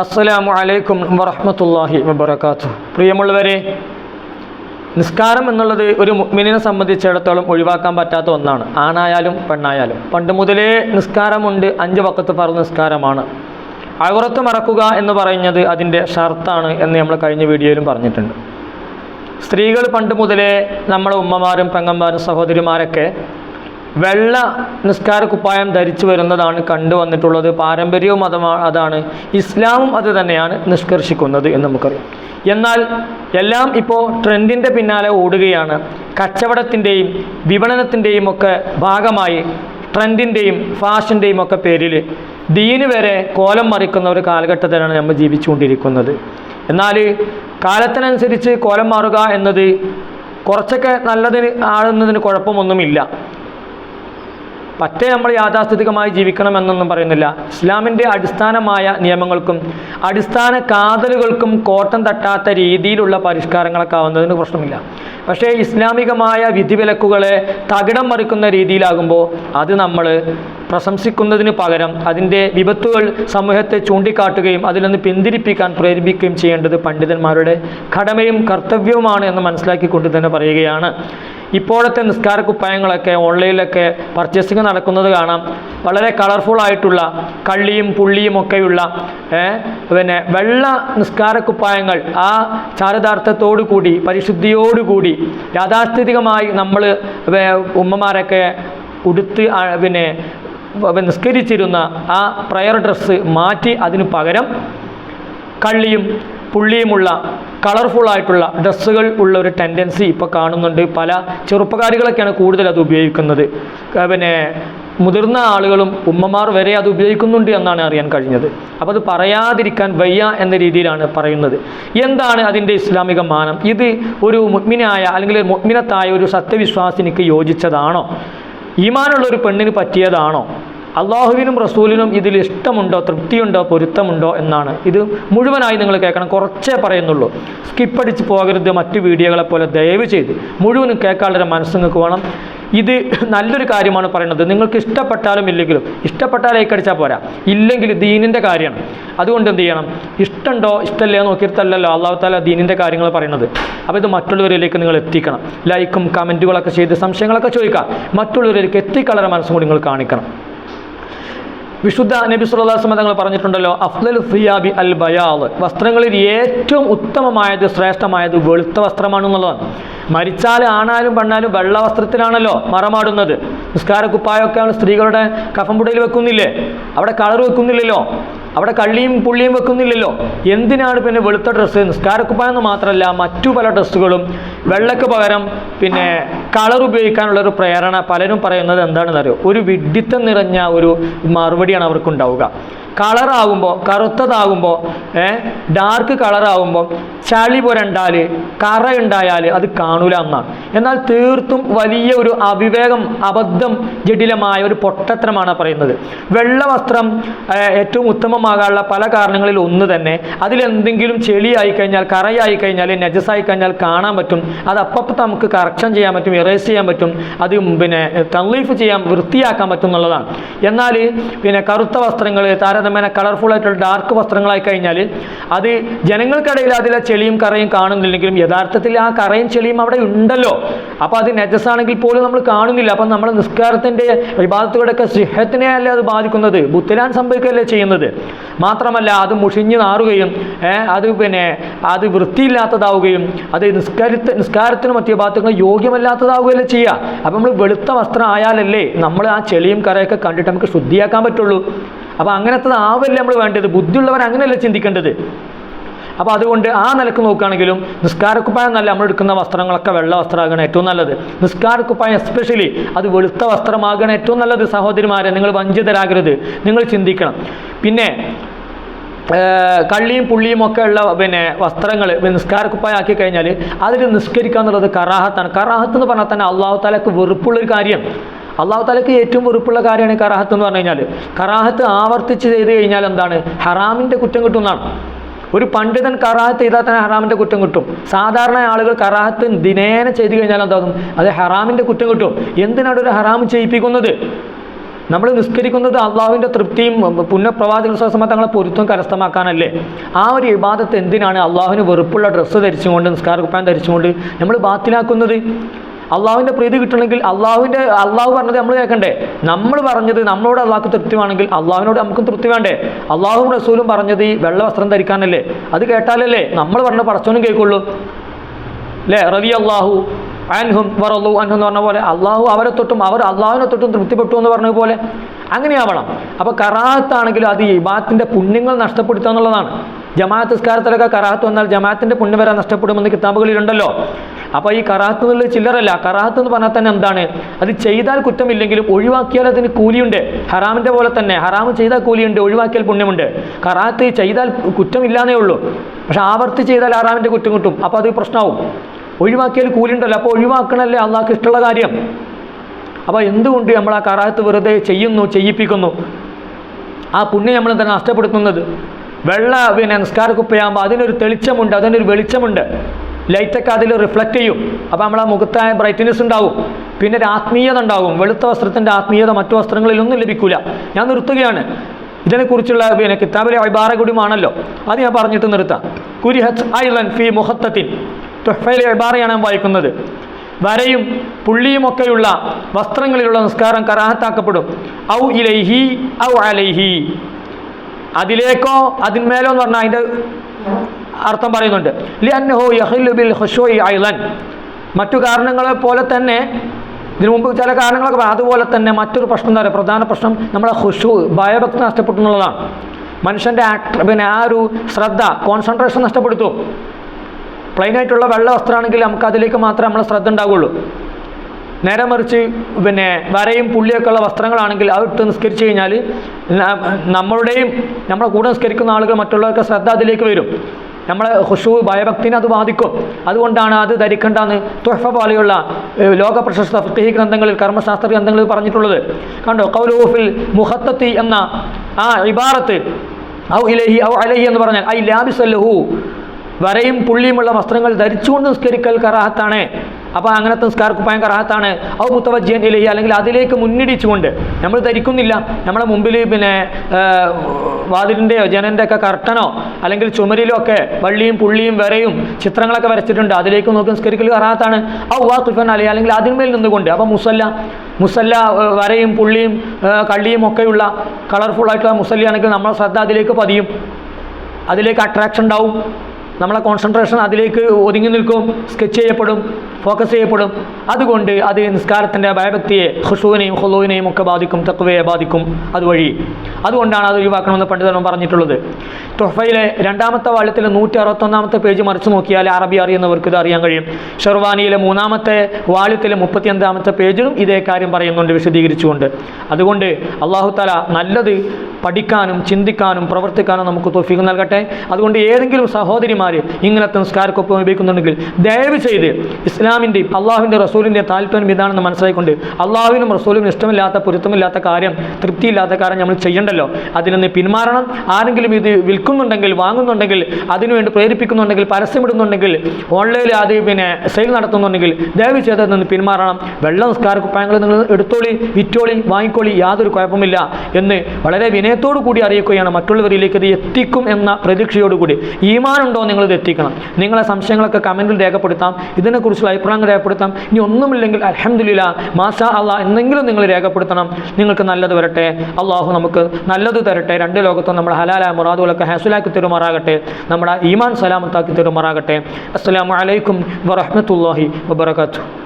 അസ്സലാമു അലൈക്കും വറഹ്മത്തുള്ളാഹി വബറകാതുഹു. പ്രിയമുള്ളവരെ നിസ്കാരം എന്നുള്ളത് ഒരു മുഅ്മിനിനെ സംബന്ധിച്ചിടത്തോളം ഒഴിവാക്കാൻ പറ്റാത്ത ഒന്നാണ്. ആണായാലും പെണ്ണായാലും. പണ്ട് മുതലേ നിസ്കാരമുണ്ട്. അഞ്ച് വക്കത്ത് പറഞ്ഞ നിസ്കാരമാണ്. അവർത്ത് മറക്കുക എന്ന് പറയുന്നത് അതിന്റെ ഷർത്താണ് എന്ന് നമ്മൾ കഴിഞ്ഞ വീഡിയോയിലും പറഞ്ഞിട്ടുണ്ട്. സ്ത്രീകൾ പണ്ട് മുതലേ നമ്മളെ ഉമ്മമാരും പെങ്ങന്മാരും സഹോദരിമാരൊക്കെ വെള്ള നിസ്കാര കുപ്പായം ധരിച്ചു വരുന്നതാണ് കണ്ടുവന്നിട്ടുള്ളത് പാരമ്പര്യവും മതമാണ് അതാണ്. ഇസ്ലാമും അത് തന്നെയാണ് നിഷ്കർഷിക്കുന്നത് എന്ന് നമുക്കറിയാം. എന്നാൽ എല്ലാം ഇപ്പോൾ ട്രെൻഡിന്റെ പിന്നാലെ ഓടുകയാണ്. കച്ചവടത്തിന്റെയും വിപണനത്തിന്റെയും ഒക്കെ ഭാഗമായി ട്രെൻഡിന്റെയും ഫാഷന്റെയും ഒക്കെ പേരിൽ ദീന് വരെ കോലം മറിക്കുന്ന ഒരു കാലഘട്ടത്തിലാണ് നമ്മൾ ജീവിച്ചുകൊണ്ടിരിക്കുന്നത്. എന്നാൽ കാലത്തിനനുസരിച്ച് കോലം മാറുക എന്നത് കുറച്ചൊക്കെ നല്ലതിന് ആളുന്നതിന് കുഴപ്പമൊന്നുമില്ല. പറ്റേ നമ്മൾ യാഥാസ്ഥിതികമായി ജീവിക്കണമെന്നൊന്നും പറയുന്നില്ല. ഇസ്ലാമിന്റെ അടിസ്ഥാനമായ നിയമങ്ങൾക്കും അടിസ്ഥാന കാതലുകൾക്കും കോട്ടം തട്ടാത്ത രീതിയിലുള്ള പരിഷ്കാരങ്ങളൊക്കെ ആവുന്നതിന് പ്രശ്നമില്ല. പക്ഷേ ഇസ്ലാമികമായ വിധിവിലക്കുകളെ തകിടം മറിക്കുന്ന രീതിയിലാകുമ്പോൾ അത് നമ്മൾ പ്രശംസിക്കുന്നതിന് പകരം അതിന്റെ വിപത്തുകൾ സമൂഹത്തെ ചൂണ്ടിക്കാട്ടുകയും അതിൽ നിന്ന് പിന്തിരിപ്പിക്കാൻ പ്രേരിപ്പിക്കുകയും ചെയ്യേണ്ടത് പണ്ഡിതന്മാരുടെ കടമയും കർത്തവ്യവുമാണ് എന്ന് മനസ്സിലാക്കിക്കൊണ്ട് തന്നെ പറയുകയാണ്. ഇപ്പോഴത്തെ നിസ്കാര കുപ്പായങ്ങളൊക്കെ ഓൺലൈനിലൊക്കെ പർച്ചേസിങ് നടക്കുന്നത് കാണാം. വളരെ കളർഫുൾ ആയിട്ടുള്ള കള്ളിയും പുള്ളിയും ഒക്കെയുള്ള പിന്നെ വെള്ള നിസ്കാര കുപ്പായങ്ങൾ ആ ചാരിതാർത്ഥത്തോടു കൂടി പരിശുദ്ധിയോടുകൂടി യാഥാസ്ഥിതികമായി നമ്മൾ ഉമ്മമാരൊക്കെ ഉടുത്ത് പിന്നെ നിസ്കരിച്ചിരുന്ന ആ പ്രയർ ഡ്രസ്സ് മാറ്റി അതിനു പകരം കള്ളിയും പുള്ളിയുമുള്ള കളർഫുള്ളായിട്ടുള്ള ഡ്രസ്സുകൾ ഉള്ള ഒരു ടെൻഡൻസി ഇപ്പോൾ കാണുന്നുണ്ട്. പല ചെറുപ്പക്കാരികളൊക്കെയാണ് കൂടുതൽ അത് ഉപയോഗിക്കുന്നത്. പിന്നെ മുതിർന്ന ആളുകളും ഉമ്മമാർ വരെ അത് ഉപയോഗിക്കുന്നുണ്ട് എന്നാണ് അറിയാൻ കഴിഞ്ഞത്. അപ്പോൾ അത് പറയാതിരിക്കാൻ വയ്യ എന്ന രീതിയിലാണ് പറയുന്നത്. എന്താണ് അതിന്റെ ഇസ്ലാമിക മാനം? ഇത് ഒരു മുഗ്മിനായ അല്ലെങ്കിൽ മുഗ്മിനത്തായ ഒരു സത്യവിശ്വാസിനിക്ക് യോജിച്ചതാണോ? ഈമാനുള്ള ഒരു പെണ്ണിന് പറ്റിയതാണോ? അള്ളാഹുവിനും റസൂലിനും ഇതിൽ ഇഷ്ടമുണ്ടോ തൃപ്തിയുണ്ടോ പൊരുത്തമുണ്ടോ എന്നാണ്. ഇത് മുഴുവനായി നിങ്ങൾ കേൾക്കണം കുറച്ചേ പറയുന്നുള്ളൂ. സ്കിപ്പടിച്ച് പോകരുത് മറ്റു വീഡിയോകളെ പോലെ ദയവ് ചെയ്ത്. മുഴുവനും കേൾക്കാനുള്ള മനസ്സ് നിങ്ങൾക്ക് വേണം. ഇത് നല്ലൊരു കാര്യമാണ് പറയുന്നത്. നിങ്ങൾക്ക് ഇഷ്ടപ്പെട്ടാലും ഇല്ലെങ്കിലും ഇഷ്ടപ്പെട്ടാൽ അടിച്ചാൽ പോരാ. ഇല്ലെങ്കിൽ ദീനിന്റെ കാര്യമാണ്. അതുകൊണ്ട് എന്ത് ചെയ്യണം? ഇഷ്ടമുണ്ടോ ഇഷ്ടമല്ലേ നോക്കിയിട്ടല്ലല്ലോ അള്ളാഹു താല ദീനിന്റെ കാര്യങ്ങൾ പറയുന്നത്. അപ്പോൾ ഇത് മറ്റുള്ളവരിലേക്ക് നിങ്ങൾ എത്തിക്കണം. ലൈക്കും കമന്റുകളൊക്കെ ചെയ്ത് സംശയങ്ങളൊക്കെ ചോദിക്കാം. മറ്റുള്ളവരിലേക്ക് എത്തിക്കളറെ മനസ്സും കൂടി നിങ്ങൾ കാണിക്കണം. വിശുദ്ധ നബി സുല്ലാസ്മ തങ്ങൾ പറഞ്ഞിട്ടുണ്ടല്ലോ അഫ്ലൽ സിയാബി അൽ ബയാൽ വസ്ത്രങ്ങളിൽ ഏറ്റവും ഉത്തമമായത് ശ്രേഷ്ഠമായത് വെളുത്ത വസ്ത്രമാണെന്നുള്ളതാണ് മരിച്ചാൽ ആണാലും പെണ്ണാലും വെള്ള വസ്ത്രത്തിലാണല്ലോ മറമാടുന്നത്. നിസ്കാര കുപ്പായമൊക്കെ സ്ത്രീകളുടെ കഫംപുടയിൽ വെക്കുന്നില്ലേ? അവിടെ കളർ വെക്കുന്നില്ലല്ലോ? അവിടെ കള്ളിയും പുള്ളിയും വെക്കുന്നില്ലല്ലോ. എന്തിനാണ് പിന്നെ വെളുത്ത ഡ്രസ്സ് നിസ്കാരക്കുപ്പായെന്ന് മാത്രമല്ല മറ്റു പല ഡ്രസ്സുകളും വെള്ളക്ക് പകരം പിന്നെ കളർ ഉപയോഗിക്കാനുള്ള ഒരു പ്രേരണ പലരും പറയുന്നത് എന്താണെന്ന് അറിയോ ഒരു വിഡ്ഢിത്തം നിറഞ്ഞ ഒരു മറുപടിയാണ് അവർക്കുണ്ടാവുക. കളറാകുമ്പോൾ കറുത്തതാകുമ്പോൾ ഡാർക്ക് കളറാകുമ്പോൾ ചളി പുരണ്ടാൽ കറ ഉണ്ടായാൽ അത് കാണൂല എന്നാണ് എന്നാൽ തീർത്തും വലിയ ഒരു അവിവേകം അബദ്ധം ജടിലമായ ഒരു പൊട്ടത്തരമാണ് പറയുന്നത്. വെള്ള വസ്ത്രം ഏറ്റവും ഉത്തമമാകാനുള്ള പല കാരണങ്ങളിൽ ഒന്ന് തന്നെ. അതിലെന്തെങ്കിലും ചെളിയായി കഴിഞ്ഞാൽ കറയായി കഴിഞ്ഞാൽ നജസായി കഴിഞ്ഞാൽ കാണാൻ പറ്റും. അത് അപ്പം നമുക്ക് കറക്ഷൻ ചെയ്യാൻ പറ്റും ഇറേസ് ചെയ്യാൻ പറ്റും. അത് പിന്നെ തൺലീഫ് ചെയ്യാൻ വൃത്തിയാക്കാൻ പറ്റും എന്നുള്ളതാണ്. എന്നാൽ പിന്നെ കറുത്ത വസ്ത്രങ്ങൾ താരതമ്യേന കളർഫുൾ ആയിട്ടുള്ള ഡാർക്ക് വസ്ത്രങ്ങളായി കഴിഞ്ഞാൽ അത് ജനങ്ങൾക്കിടയിൽ അതിലെ ചെളിയും കറയും കാണുന്നില്ലെങ്കിലും യഥാർത്ഥത്തിൽ ആ കറയും ചെളിയും അവിടെ ഉണ്ടല്ലോ. അപ്പോൾ അത് നജസാണെങ്കിൽ പോലും നമ്മൾ കാണുന്നില്ല. അപ്പം നമ്മൾ നിസ്കാരത്തിന്റെ വിഭാഗത്തുകളുടെയൊക്കെ സിഹത്തിനെ അല്ല അത് ബാധിക്കുന്നത്? ബുദ്ധിരാൻ സംഭവിക്കുകയല്ലേ ചെയ്യുന്നത്? മാത്രമല്ല അത് മുഷിഞ്ഞ് നാറുകയും അത് പിന്നെ അത് വൃത്തിയില്ലാത്തതാവുകയും അത് നിസ്കാരത്തെ നിസ്കാരത്തിനും മറ്റു ഭാഗത്തുകൾ യോഗ്യമല്ലാത്തതാവുകയല്ലേ ചെയ്യുക. അപ്പം നമ്മൾ വെളുത്ത വസ്ത്രം ആയാലല്ലേ നമ്മൾ ആ ചെളിയും കറയൊക്കെ കണ്ടിട്ട് നമുക്ക് ശുദ്ധിയാക്കാൻ പറ്റുള്ളൂ. അപ്പോൾ അങ്ങനത്തത് ആവല്ല നമ്മൾ വേണ്ടത്? ബുദ്ധിയുള്ളവർ അങ്ങനെയല്ല ചിന്തിക്കേണ്ടത്? അപ്പോൾ അതുകൊണ്ട് ആ നിലയ്ക്ക് നോക്കുകയാണെങ്കിലും നിസ്കാരക്കുപ്പായം നല്ല നമ്മൾ എടുക്കുന്ന വസ്ത്രങ്ങളൊക്കെ വെള്ള വസ്ത്രമാകണം ഏറ്റവും നല്ലത്. നിസ്കാരക്കുപ്പായം എസ്പെഷ്യലി അത് വെളുത്ത വസ്ത്രമാകണം ഏറ്റവും നല്ലത് സഹോദരിമാരെ നിങ്ങൾ വഞ്ചിതരാകരുത്. നിങ്ങൾ ചിന്തിക്കണം. പിന്നെ കള്ളിയും പുള്ളിയും ഒക്കെ ഉള്ള പിന്നെ വസ്ത്രങ്ങൾ നിസ്കാരക്കുപ്പായം ആക്കി കഴിഞ്ഞാൽ അതിൽ നിസ്കരിക്കുക എന്നുള്ളത് കറാഹത്താണ്. കറാഹത്ത് എന്ന് പറഞ്ഞാൽ തന്നെ അള്ളാഹു താലക്ക് വെറുപ്പുള്ളൊരു കാര്യം. അള്ളാഹു താലക്ക് ഏറ്റവും വെറുപ്പുള്ള കാര്യമാണ് കറാഹത്ത് എന്ന് പറഞ്ഞു കഴിഞ്ഞാൽ കറാഹത്ത് ആവർത്തിച്ച് ചെയ്ത് കഴിഞ്ഞാൽ എന്താണ്? ഹറാമിന്റെ കുറ്റം കിട്ടുന്നതാണ് ഒരു പണ്ഡിതൻ കറാഹത്ത് ചെയ്താൽ തന്നെ ഹറാമിന്റെ കുറ്റം കിട്ടും. സാധാരണ ആളുകൾ കറാഹത്ത് ദിനേന ചെയ്തു കഴിഞ്ഞാൽ എന്താകും? അത് ഹറാമിന്റെ കുറ്റം കിട്ടും. എന്തിനാണ് ഒരു ഹറാം ചെയ്യിപ്പിക്കുന്നത്? നമ്മൾ നിസ്കരിക്കുന്നത് അള്ളാഹുവിന്റെ തൃപ്തിയും പുണ്യപ്രവാചക സ്വസമ തങ്ങളെ പൊരുത്തം കരസ്ഥമാക്കാനല്ലേ. ആ ഒരു ഇബാദത്ത് എന്തിനാണ്? അള്ളാഹുവിന് വെറുപ്പുള്ള ഡ്രസ്സ് ധരിച്ചുകൊണ്ട് നിസ്കാര കുപ്പാൻ ധരിച്ചുകൊണ്ട് നമ്മൾ ബാത്തിലാക്കുന്നത്? അള്ളാഹുവിന്റെ പ്രീതി കിട്ടണമെങ്കിൽ അള്ളാഹുവിന്റെ അള്ളാഹു പറഞ്ഞത് നമ്മൾ കേൾക്കണ്ടേ? നമ്മൾ പറഞ്ഞത് നമ്മളോട് അള്ളാഹ്ക്ക് തൃപ്തിയാണെങ്കിൽ അള്ളാഹുവിനോട് നമുക്കും തൃപ്തി വേണ്ടേ? അള്ളാഹുവും റസൂലും പറഞ്ഞത് ഈ വെള്ള വസ്ത്രം ധരിക്കാനല്ലേ? അത് കേട്ടാലല്ലേ നമ്മൾ പറഞ്ഞ പറച്ചോനും കേൾക്കുള്ളൂ? അല്ലേ റവി അള്ളാഹു അൻഹും വറല്ലു അൻഹും എന്ന് പറഞ്ഞ പോലെ അള്ളാഹു അവരെ തൊട്ടും അവർ അള്ളാഹുവിനെ തൊട്ടും തൃപ്തിപ്പെട്ടു എന്ന് പറഞ്ഞ പോലെ അങ്ങനെയാവണം. അപ്പോൾ കറാഹത്താണെങ്കിലും അത് ഇബാത്തിന്റെ പുണ്യങ്ങൾ നഷ്ടപ്പെടുത്തുക എന്നുള്ളതാണ്. ജമാഅത്ത് നിസ്കാരത്തിലൊക്കെ കറാഹത്ത് വന്നാൽ ജമാഅത്തിന്റെ പുണ്യം വരെ നഷ്ടപ്പെടുമെന്ന് കിതാബുകളിലുണ്ടല്ലോ. അപ്പോൾ ഈ കറാഹത്ത് എന്നുള്ളത് ചില്ലറല്ല. കറാഹത്ത് എന്ന് പറഞ്ഞാൽ തന്നെ എന്താണ്? അത് ചെയ്താൽ കുറ്റമില്ലെങ്കിലും ഒഴിവാക്കിയാൽ അതിന് കൂലിയുണ്ട്. ഹറാമിന്റെ പോലെ തന്നെ. ഹറാം ചെയ്താൽ കൂലിയുണ്ട് ഒഴിവാക്കിയാൽ പുണ്യമുണ്ട്. കറാഹത്ത് ചെയ്താൽ കുറ്റമില്ലാന്നേ ഉള്ളൂ. പക്ഷെ ആവർത്തി ചെയ്താൽ ഹറാമിന്റെ കുറ്റം കിട്ടും. അപ്പോൾ അത് പ്രശ്നമാവും. ഒഴിവാക്കിയാൽ കൂലിയുണ്ടല്ലോ. അപ്പോൾ ഒഴിവാക്കണല്ലേ അള്ളാഹ്ക്ക് ഇഷ്ടമുള്ള കാര്യം. അപ്പോൾ എന്തുകൊണ്ട് നമ്മൾ ആ കറാഹത്ത് വെറുതെ ചെയ്യുന്നു ചെയ്യിപ്പിക്കുന്നു? ആ പുണ്യം നമ്മൾ തന്നെ നഷ്ടപ്പെടുത്തുന്നത്? വെള്ള പിന്നെ നിസ്കാര കുപ്പയാകുമ്പോൾ അതിനൊരു തെളിച്ചമുണ്ട് അതിനൊരു വെളിച്ചമുണ്ട്. ലൈറ്റൊക്കെ അതിൽ റിഫ്ലക്റ്റ് ചെയ്യും. അപ്പോൾ നമ്മളെ മുഖത്തായ ബ്രൈറ്റ്നെസ് ഉണ്ടാവും. പിന്നെ ഒരു ആത്മീയത ഉണ്ടാവും. വെളുത്ത വസ്ത്രത്തിന്റെ ആത്മീയത മറ്റു വസ്ത്രങ്ങളിലൊന്നും ലഭിക്കില്ല ഞാൻ നിർത്തുകയാണ്. ഇതിനെക്കുറിച്ചുള്ള പിന്നെ കിതാബിലെ കൂടിയുമാണല്ലോ. അത് ഞാൻ പറഞ്ഞിട്ട് നിർത്താം. കുരിഹത്ത് ഐലൻ ഫി മുഹത്തത്തിൻ തുഹഫയിലെ അഭിഭാറയാണ് ഞാൻ വായിക്കുന്നത്. വരയും പുള്ളിയുമൊക്കെയുള്ള വസ്ത്രങ്ങളിലുള്ള നിസ്കാരം കറാഹത്താക്കപ്പെടും. ഔ ഇലൈഹി ഔ അലൈഹി. അതിലേക്കോ അതിന്മേലോ എന്ന് പറഞ്ഞാൽ അതിന്റെ അർത്ഥം പറയുന്നുണ്ട്. ലിഅന്നഹു ബിൽ മറ്റു കാരണങ്ങളെ പോലെ തന്നെ ഇതിനു മുമ്പ് ചില കാരണങ്ങളൊക്കെ. അതുപോലെ തന്നെ മറ്റൊരു പ്രശ്നം എന്താ പറയുക? പ്രധാന പ്രശ്നം നമ്മളെ ഹുഷു ഭയഭക്തി നഷ്ടപ്പെട്ടു എന്നുള്ളതാണ്. മനുഷ്യന്റെ പിന്നെ ആ ഒരു ശ്രദ്ധ കോൺസെൻട്രേഷൻ നഷ്ടപ്പെടുത്തും. പ്ലെയിനായിട്ടുള്ള വെള്ള വസ്ത്രമാണെങ്കിൽ നമുക്ക് അതിലേക്ക് മാത്രമേ നമ്മളെ ശ്രദ്ധ ഉണ്ടാവുള്ളൂ. നേരെ മറിച്ച് പിന്നെ വരയും പുള്ളിയൊക്കെ ഉള്ള വസ്ത്രങ്ങളാണെങ്കിൽ അത് ഇട്ട് നിസ്കരിച്ച് കഴിഞ്ഞാൽ നമ്മളുടെയും നമ്മളെ കൂടെ നിസ്കരിക്കുന്ന ആളുകൾ മറ്റുള്ളവർക്ക് ശ്രദ്ധ അതിലേക്ക് വരും. നമ്മളെ ഹുഷു ഭയഭക്തിനെ അത് ബാധിക്കും. അതുകൊണ്ടാണ് അത് ധരിക്കേണ്ടെന്ന് തുഹഫ പോലെയുള്ള ലോക പ്രശസ്ത ഫ്രീ ഗ്രന്ഥങ്ങളിൽ കർമ്മശാസ്ത്ര ഗ്രന്ഥങ്ങളിൽ പറഞ്ഞിട്ടുള്ളത്. കണ്ടോ? കൗലൂഫിൽ മുഹത്തത്തി എന്ന ആ ഇബാറത്ത് ഔ ഇലഹി ഔ അലഹി എന്ന് പറഞ്ഞാൽ ഐ ലാബിസല്ലഹു വരയും പുള്ളിയുമുള്ള വസ്ത്രങ്ങൾ ധരിച്ചുകൊണ്ട് നിസ്കരിക്കൽ കറാഹത്താണ്. അപ്പോൾ അങ്ങനത്തെ നിസ്കാർക്ക് കുപ്പായം കറാഹത്താണ്. മുത്തവജ്ജൻ ഇലഹി അല്ലെങ്കിൽ അതിലേക്ക് മുന്നിടിച്ചുകൊണ്ട്. നമ്മൾ ധരിക്കുന്നില്ല. നമ്മളെ മുമ്പിൽ പിന്നെ വാതിലിന്റെയോ ജനന്റെ ഒക്കെ കർട്ടനോ അല്ലെങ്കിൽ ചുമരിലോ ഒക്കെ വള്ളിയും പുള്ളിയും വരയും ചിത്രങ്ങളൊക്കെ വരച്ചിട്ടുണ്ട്. അതിലേക്ക് നോക്കി നിസ്കരിക്കൽ കറാഹത്താണ്. ഔ വാ തുഫൻ അലി അല്ലെങ്കിൽ അതിന്മേൽ നിന്നുകൊണ്ട്. അപ്പോൾ മുസല്ല മുസല്ല വരയും പുള്ളിയും കള്ളിയും ഒക്കെയുള്ള കളർഫുൾ ആയിട്ടുള്ള മുസല്ലയാണെങ്കിൽ നമ്മളെ ശ്രദ്ധ അതിലേക്ക് പതിയും. അതിലേക്ക് അട്രാക്ഷൻ ഉണ്ടാവും. നമ്മളെ കോൺസെൻട്രേഷൻ അതിലേക്ക് ഒതുങ്ങി നിൽക്കും സ്കെച്ച് ചെയ്യപ്പെടും ഫോക്കസ് ചെയ്യപ്പെടും. അതുകൊണ്ട് അത് നിസ്കാരത്തിന്റെ ഭയഭക്തിയെ ഹുഷുവിനെയും ഹുലുവിനെയും ഒക്കെ ബാധിക്കും തക്കുവയെ ബാധിക്കും അതുവഴി. അതുകൊണ്ടാണ് അത് ഒഴിവാക്കണമെന്ന് പണ്ഡിതനും പറഞ്ഞിട്ടുള്ളത്. തൊഫയിലെ രണ്ടാമത്തെ വാള്യത്തിലെ നൂറ്റി അറുപത്തൊന്നാമത്തെ പേജ് മറിച്ച് നോക്കിയാൽ അറബി അറിയുന്നവർക്ക് ഇത് അറിയാൻ കഴിയും. ഷെർവാനിയിലെ മൂന്നാമത്തെ വാള്യത്തിലെ മുപ്പത്തിയഞ്ചാമത്തെ പേജിലും ഇതേ കാര്യം പറയുന്നുണ്ട് വിശദീകരിച്ചുകൊണ്ട്. അതുകൊണ്ട് അള്ളാഹു തല നല്ലത് പഠിക്കാനും ചിന്തിക്കാനും പ്രവർത്തിക്കാനും നമുക്ക് തൊഫീഖ് നൽകട്ടെ. അതുകൊണ്ട് ഏതെങ്കിലും സഹോദരിമാർ ഇങ്ങനത്തെ നിസ്കാരക്കൊപ്പം ഉപയോഗിക്കുന്നുണ്ടെങ്കിൽ ദയവ് ചെയ്ത് ഇസ്ലാമിന്റെയും അള്ളാഹുവിന്റെ റസൂലിന്റെ താല്പര്യം ഇതാണെന്ന് മനസ്സിലാക്കിക്കൊണ്ട് അള്ളാഹുവിനും റസൂലിനും ഇഷ്ടമില്ലാത്ത പൊരുത്തമില്ലാത്ത കാര്യം തൃപ്തിയില്ലാത്ത കാര്യം നമ്മൾ ചെയ്യണ്ടല്ലോ. അതിൽ നിന്ന് പിന്മാറണം. ആരെങ്കിലും ഇത് വിൽക്കുന്നുണ്ടെങ്കിൽ വാങ്ങുന്നുണ്ടെങ്കിൽ അതിനുവേണ്ടി പ്രേരിപ്പിക്കുന്നുണ്ടെങ്കിൽ പരസ്യമിടുന്നുണ്ടെങ്കിൽ ഓൺലൈനിൽ അത് പിന്നെ സെയിൽ നടത്തുന്നുണ്ടെങ്കിൽ ദയവ് ചെയ്ത് നിന്ന് പിന്മാറണം. വെള്ള നിസ്കാര നിങ്ങൾ എടുത്തോളി വിറ്റോളി വാങ്ങിക്കോളി യാതൊരു കുഴപ്പമില്ല എന്ന് വളരെ വിനയത്തോടു കൂടി അറിയിക്കുകയാണ് മറ്റുള്ളവരിലേക്ക് ഇത് എത്തിക്കും എന്ന പ്രതീക്ഷയോടുകൂടി. ഈമാനുണ്ടോ നിങ്ങൾ ഇത് എത്തിക്കണം. നിങ്ങളെ സംശയങ്ങളൊക്കെ കമന്റിൽ രേഖപ്പെടുത്താം. ഇതിനെക്കുറിച്ചുള്ള അഭിപ്രായങ്ങൾ രേഖപ്പെടുത്താം. ഇനി ഒന്നുമില്ലെങ്കിൽ അലഹമില്ല മാഷാ അള്ളാഹ് എന്തെങ്കിലും നിങ്ങൾ രേഖപ്പെടുത്തണം. നിങ്ങൾക്ക് നല്ലത് വരട്ടെ. അള്ളാഹു നമുക്ക് നല്ലത് തരട്ടെ. രണ്ട് ലോകത്തും നമ്മുടെ ഹലാലായ മുറാദുകളൊക്കെ ഹാസുലാക്കി തരുമാറാകട്ടെ. നമ്മുടെ ഈമാൻ സലാമത്താക്കി തരുമാറാകട്ടെ. അസ്സലാമു അലൈക്കും വറഹ്മത്തുള്ളാഹി വബറകാതുഹു.